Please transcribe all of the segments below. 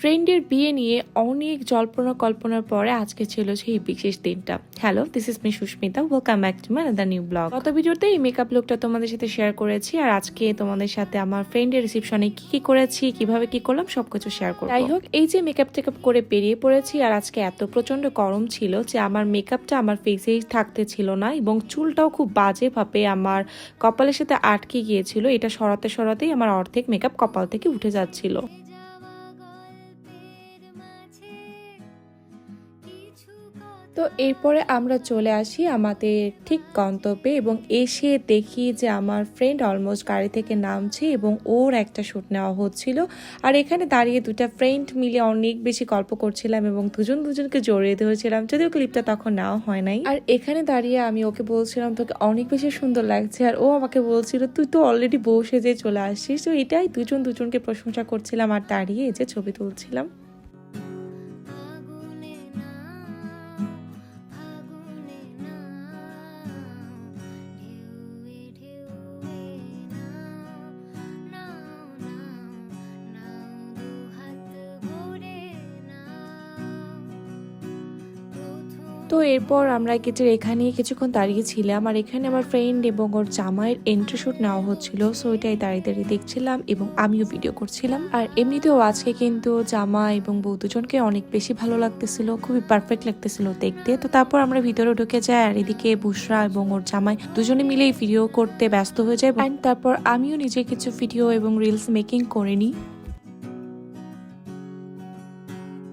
ফ্রেন্ডের বিয়ে নিয়ে অনেক জল্পনা কল্পনার পরে আজকে ছিল সেই বিশেষ দিনটা। Hello this is me Susmita. Welcome back to my new blog গত ভিডিওতে এই মেকআপ লুকটা তোমাদের সাথে শেয়ার করেছি আর আজকে তোমাদের সাথে আমার ফ্রেন্ডের রিসেপশনে কি কি করেছি, কীভাবে কি করলাম, সবকিছু শেয়ার করব। যাই হোক, এই যে মেকআপ টেকআপ করে বেরিয়ে পড়েছি আর আজকে এত প্রচণ্ড গরম ছিল যে আমার মেকআপটা আমার ফেসেই থাকতে ছিল না এবং চুলটাও খুব বাজেভাবে আমার কপালের সাথে আটকে গিয়েছিল। এটা সরাতে সরাতেই আমার অর্ধেক মেকআপ কপাল থেকে উঠে যাচ্ছিল। তো এরপরে আমরা চলে আসি আমাদের ঠিক গন্তব্যে এবং এসে দেখি যে আমার ফ্রেন্ড অলমোস্ট গাড়ি থেকে নামছে এবং ওর একটা শ্যুট নেওয়া হচ্ছিল। আর এখানে দাঁড়িয়ে দুটা ফ্রেন্ড মিলে অনেক বেশি গল্প করছিলাম এবং দুজন দুজনকে জড়িয়ে ধরেছিলাম। যদিও ক্লিপটা তখন নেওয়া হয় নাই। আর এখানে দাঁড়িয়ে আমি ওকে বলছিলাম, তোকে অনেক বেশি সুন্দর লাগছে। আর ও আমাকে বলছিল, তুই তো অলরেডি বসে যে চলে আসছিস। তো এটাই দুজন দুজনকে প্রশংসা করছিলাম আর দাঁড়িয়ে যে ছবি তুলছিলাম। তো এরপর আমরা গেটের এখানে কিছুক্ষণ দাঁড়িয়ে ছিলাম আর এখানে আমার ফ্রেন্ড এবং ওর জামাইয়ের এন্ট্রি শুট নেওয়া হচ্ছিল। সো এটাই দাঁড়িয়ে দাঁড়িয়ে দেখছিলাম এবং আমিও ভিডিও করছিলাম। আর এমনিতেও আজকে কিন্তু জামা এবং বউ দুজনকে অনেক বেশি ভালো লাগতেছিল, খুবই পারফেক্ট লাগতেছিল দেখতে। তো তারপর আমরা ভিতরে ঢুকে যাই আর এদিকে বুসরা এবং ওর জামাই দুজনে মিলেই ভিডিও করতে ব্যস্ত হয়ে যায়। অ্যান্ড তারপর আমিও নিজে কিছু ভিডিও এবং রিলস মেকিং করে নিই।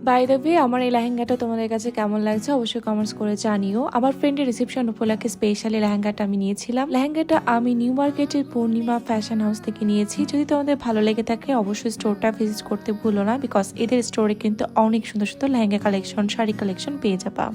বাই দ্য ওয়ে আমার এই লেহেঙ্গাটা তোমাদের কাছে কেমন লাগছে অবশ্যই কমেন্টস করে জানিও। আমার ফ্রেন্ডের রিসেপশন উপলক্ষে স্পেশালি লেহেঙ্গাটা আমি নিয়েছিলাম। লেহেঙ্গাটা আমি নিউ মার্কেটের পূর্ণিমা ফ্যাশন হাউস থেকে নিয়েছি। যদি তোমাদের ভালো লেগে থাকে অবশ্যই স্টোরটা ভিজিট করতে ভুলো না বিকজ এদের স্টোরে কিন্তু অনেক সুন্দর সুন্দর লেহেঙ্গা কালেকশন শাড়ি কালেকশন পেয়ে যাবা।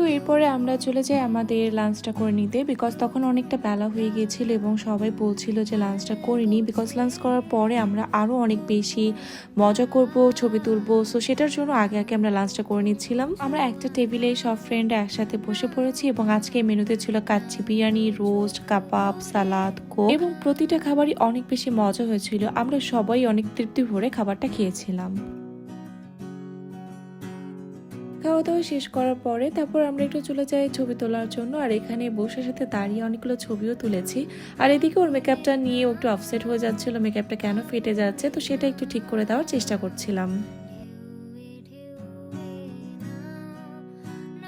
তো এরপরে আমরা চলে যাই আমাদের লাঞ্চটা করে নিতে বিকজ তখন অনেকটা বেলা হয়ে গিয়েছিল এবং সবাই বলছিল যে লাঞ্চটা করে নিই বিকজ লাঞ্চ করার পরে আমরা আরও অনেক বেশি মজা করব, ছবি তুলবো। সো সেটার জন্য আগে আগে আমরা লাঞ্চটা করে নিচ্ছিলাম। আমরা একটা টেবিলে সব ফ্রেন্ড একসাথে বসে পড়েছি এবং আজকে মেনুতে ছিল kacchi biryani roast kebab salad Coke এবং প্রতিটা খাবারই অনেক বেশি মজা হয়েছিল। আমরা সবাই অনেক তৃপ্তি ভরে খাবারটা খেয়েছিলাম। খাওয়া দাওয়া শেষ করার পরে তারপর আমরা একটু চলে যাই ছবি তোলার জন্য। আর এখানে বসে সাথে দাঁড়িয়ে অনেকগুলো ছবিও তুলেছি। আর এদিকে ওর মেকআপটা নিয়ে একটু আপসেট হয়ে যাচ্ছিল মেকআপটা কেন ফেটে যাচ্ছে, তো সেটা একটু ঠিক করে দেওয়ার চেষ্টা করছিলাম।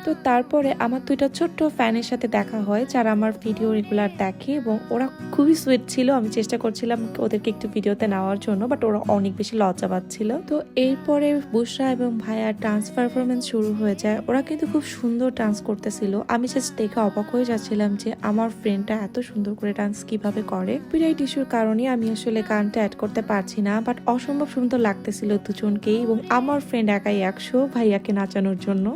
তো তারপরে আমার দুইটা ছোট্ট ফ্যানের সাথে দেখা হয়, যারা আমার ভিডিও রেগুলার দেখে এবং ওরা খুবই সুইট ছিল। আমি চেষ্টা করছিলাম ওদেরকে একটু ভিডিওতে নেওয়ার জন্য বাট ওরা অনেক বেশি লজ্জা পাচ্ছিল তো এরপরে বুসরা এবং ভাইয়ার ডান্স পারফরমেন্স শুরু হয়ে যায়। ওরা কিন্তু খুব সুন্দর ডান্স করতেছিল। আমি জাস্ট দেখে অবাক হয়ে যাচ্ছিলাম যে আমার ফ্রেন্ডটা এত সুন্দর করে ডান্স কীভাবে করে। পিরাইট ইস্যুর কারণে আমি আসলে গানটা অ্যাড করতে পারছি না বাট অসম্ভব সুন্দর লাগতেছিল দুজনকেই এবং আমার ফ্রেন্ড একাই একশো, ভাইয়াকে নাচানোর জন্য।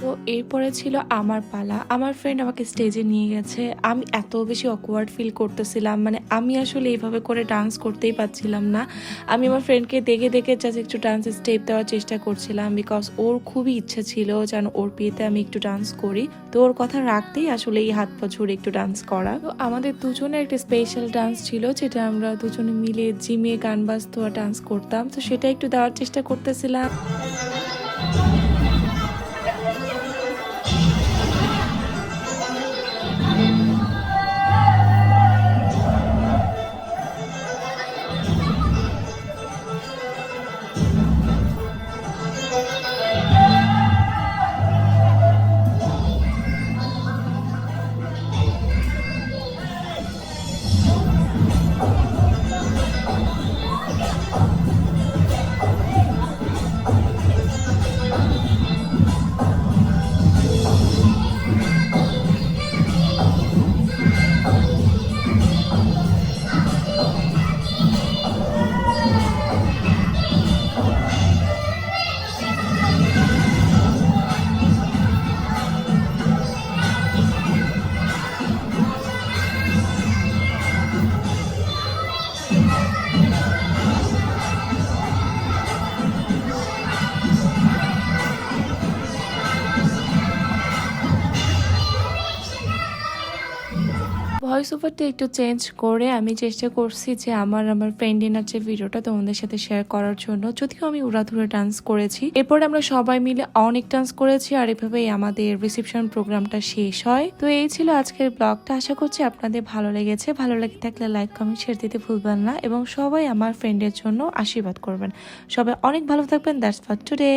তো এরপরে ছিল আমার পালা। আমার ফ্রেন্ড আমাকে স্টেজে নিয়ে গেছে। আমি এত বেশি অকওয়ার্ড ফিল করতেছিলাম। মানে আমি আসলে এইভাবে করে ডান্স করতেই পারছিলাম না। আমি আমার ফ্রেন্ডকে দেখে দেখে জাস্ট একটু ডান্স স্টেপ দেওয়ার চেষ্টা করছিলাম বিকজ ওর খুবই ইচ্ছা ছিল যেন ওর বিয়েতে আমি একটু ডান্স করি। তো ওর কথা রাখতেই আসলে এই হাত পা একটু ডান্স করা। তো আমাদের দুজনের একটা স্পেশাল ডান্স ছিল যেটা আমরা দুজনে মিলে জিমে গান বাজতো ডান্স করতাম। তো সেটা একটু দেওয়ার চেষ্টা করতেছিলাম। ভয়েস ওভারটা একটু চেঞ্জ করে আমি চেষ্টা করছি যে আমার আমার ফ্রেন্ড ফ্রেন্ডের যে ভিডিওটা তোমাদের সাথে শেয়ার করার জন্য, যদিও আমি উড়াধুরে ডান্স করেছি। এরপরে আমরা সবাই মিলে অনেক ডান্স করেছি আর এভাবেই আমাদের রিসেপশন প্রোগ্রামটা শেষ হয়। তো এই ছিল আজকের ব্লগটা আশা করছি আপনাদের ভালো লেগেছে। ভালো লেগে থাকলে লাইক কমেন্ট শেয়ার দিতে ভুলবেন না এবং সবাই আমার ফ্রেন্ডের জন্য আশীর্বাদ করবেন। সবাই অনেক ভালো থাকবেন। That's for today